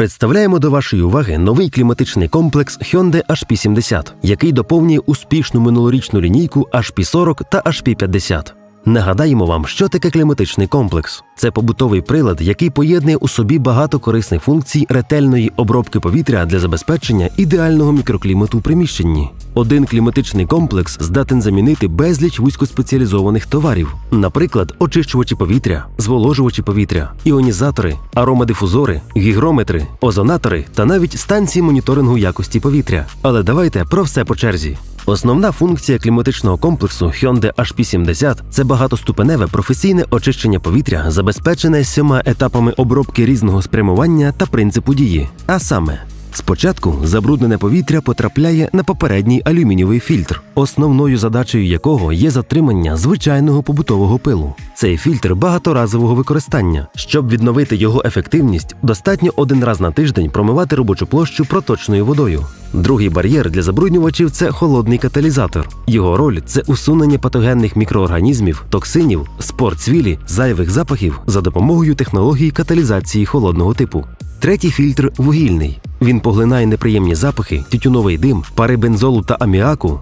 Представляємо до вашої уваги новий кліматичний комплекс Hyundai HP70, який доповнює успішну минулорічну лінійку HP40 та HP50. Нагадаємо вам, що таке кліматичний комплекс. Це побутовий прилад, який поєднує у собі багато корисних функцій ретельної обробки повітря для забезпечення ідеального мікроклімату у приміщенні. Один кліматичний комплекс здатен замінити безліч вузькоспеціалізованих товарів, наприклад, очищувачі повітря, зволожувачі повітря, іонізатори, аромадифузори, гігрометри, озонатори та навіть станції моніторингу якості повітря. Але давайте про все по черзі. Основна функція кліматичного комплексу Hyundai HP70 – це багатоступеневе професійне очищення повітря, забезпечене сьома етапами обробки різного спрямування та принципу дії. А саме, спочатку забруднене повітря потрапляє на попередній алюмінієвий фільтр, основною задачею якого є затримання звичайного побутового пилу. Цей фільтр багаторазового використання. Щоб відновити його ефективність, достатньо один раз на тиждень промивати робочу площу проточною водою. Другий бар'єр для забруднювачів це холодний каталізатор. Його роль це усунення патогенних мікроорганізмів, токсинів, спор цвілі, зайвих запахів за допомогою технології каталізації холодного типу. Третій фільтр вугільний. Він поглинає неприємні запахи, тютюновий дим, пари бензолу та аміаку,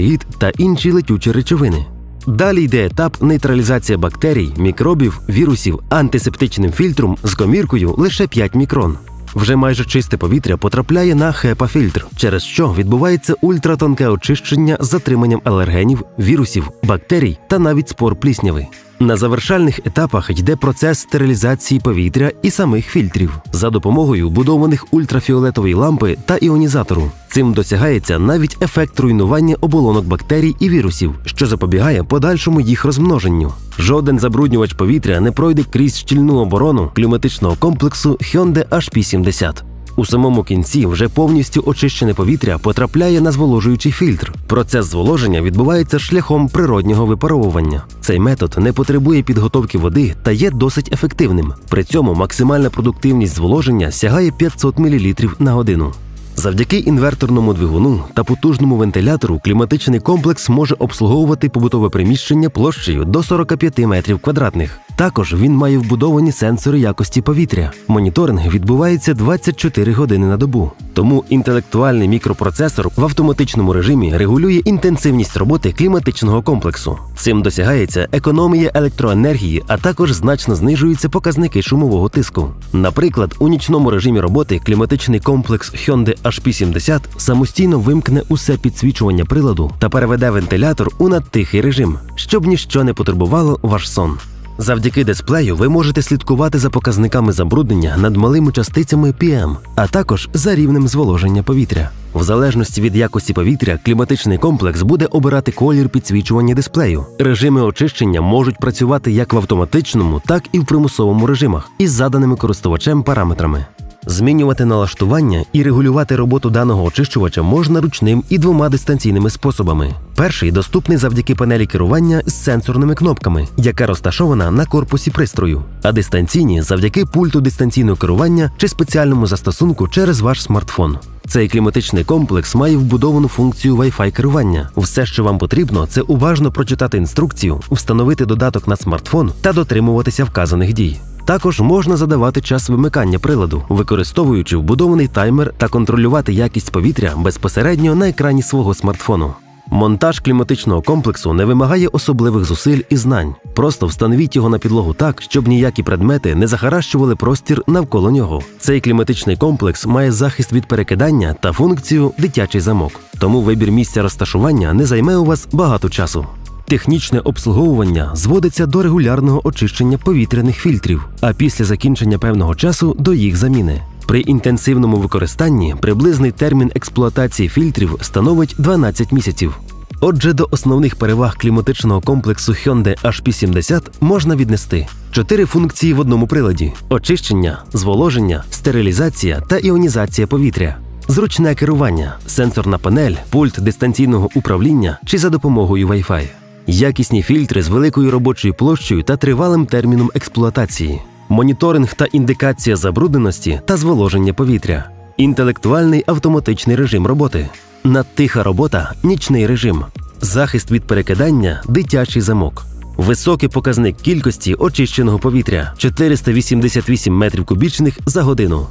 формальдегід та інші летючі речовини. Далі йде етап нейтралізація бактерій, мікробів, вірусів антисептичним фільтром з коміркою лише 5 мікрон. Вже майже чисте повітря потрапляє на хепа-фільтр, через що відбувається ультратонке очищення з затриманням алергенів, вірусів, бактерій та навіть спор плісняви. На завершальних етапах йде процес стерилізації повітря і самих фільтрів за допомогою будованих ультрафіолетової лампи та іонізатору. Цим досягається навіть ефект руйнування оболонок бактерій і вірусів, що запобігає подальшому їх розмноженню. Жоден забруднювач повітря не пройде крізь щільну оборону кліматичного комплексу Hyundai HP70. У самому кінці вже повністю очищене повітря потрапляє на зволожуючий фільтр. Процес зволоження відбувається шляхом природнього випаровування. Цей метод не потребує підготовки води та є досить ефективним. При цьому максимальна продуктивність зволоження сягає 500 мл на годину. Завдяки інверторному двигуну та потужному вентилятору кліматичний комплекс може обслуговувати побутове приміщення площею до 45 метрів квадратних. Також він має вбудовані сенсори якості повітря. Моніторинг відбувається 24 години на добу. Тому інтелектуальний мікропроцесор в автоматичному режимі регулює інтенсивність роботи кліматичного комплексу. Цим досягається економія електроенергії, а також значно знижуються показники шумового тиску. Наприклад, у нічному режимі роботи кліматичний комплекс Hyundai HP70 самостійно вимкне усе підсвічування приладу та переведе вентилятор у надтихий режим, щоб ніщо не потурбувало ваш сон. Завдяки дисплею ви можете слідкувати за показниками забруднення над малими частицями PM, а також за рівнем зволоження повітря. В залежності від якості повітря, кліматичний комплекс буде обирати колір підсвічування дисплею. Режими очищення можуть працювати як в автоматичному, так і в примусовому режимах із заданими користувачем параметрами. Змінювати налаштування і регулювати роботу даного очищувача можна ручним і двома дистанційними способами. Перший доступний завдяки панелі керування з сенсорними кнопками, яка розташована на корпусі пристрою, а дистанційні завдяки пульту дистанційного керування чи спеціальному застосунку через ваш смартфон. Цей кліматичний комплекс має вбудовану функцію Wi-Fi керування. Все, що вам потрібно, це уважно прочитати інструкцію, встановити додаток на смартфон та дотримуватися вказаних дій. Також можна задавати час вимикання приладу, використовуючи вбудований таймер та контролювати якість повітря безпосередньо на екрані свого смартфону. Монтаж кліматичного комплексу не вимагає особливих зусиль і знань. Просто встановіть його на підлогу так, щоб ніякі предмети не захаращували простір навколо нього. Цей кліматичний комплекс має захист від перекидання та функцію дитячий замок. Тому вибір місця розташування не займе у вас багато часу. Технічне обслуговування зводиться до регулярного очищення повітряних фільтрів, а після закінчення певного часу до їх заміни. При інтенсивному використанні приблизний термін експлуатації фільтрів становить 12 місяців. Отже, до основних переваг кліматичного комплексу Hyundai HP70 можна віднести чотири функції в одному приладі: очищення, зволоження, стерилізація та іонізація повітря. Зручне керування, сенсорна панель, пульт дистанційного управління чи за допомогою Wi-Fi. Якісні фільтри з великою робочою площею та тривалим терміном експлуатації, моніторинг та індикація забрудненості та зволоження повітря, інтелектуальний автоматичний режим роботи, надтиха робота, нічний режим, захист від перекидання, дитячий замок. Високий показник кількості очищеного повітря 488 метрів кубічних за годину.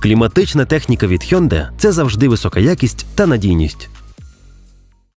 Кліматична техніка від Hyundai – це завжди висока якість та надійність.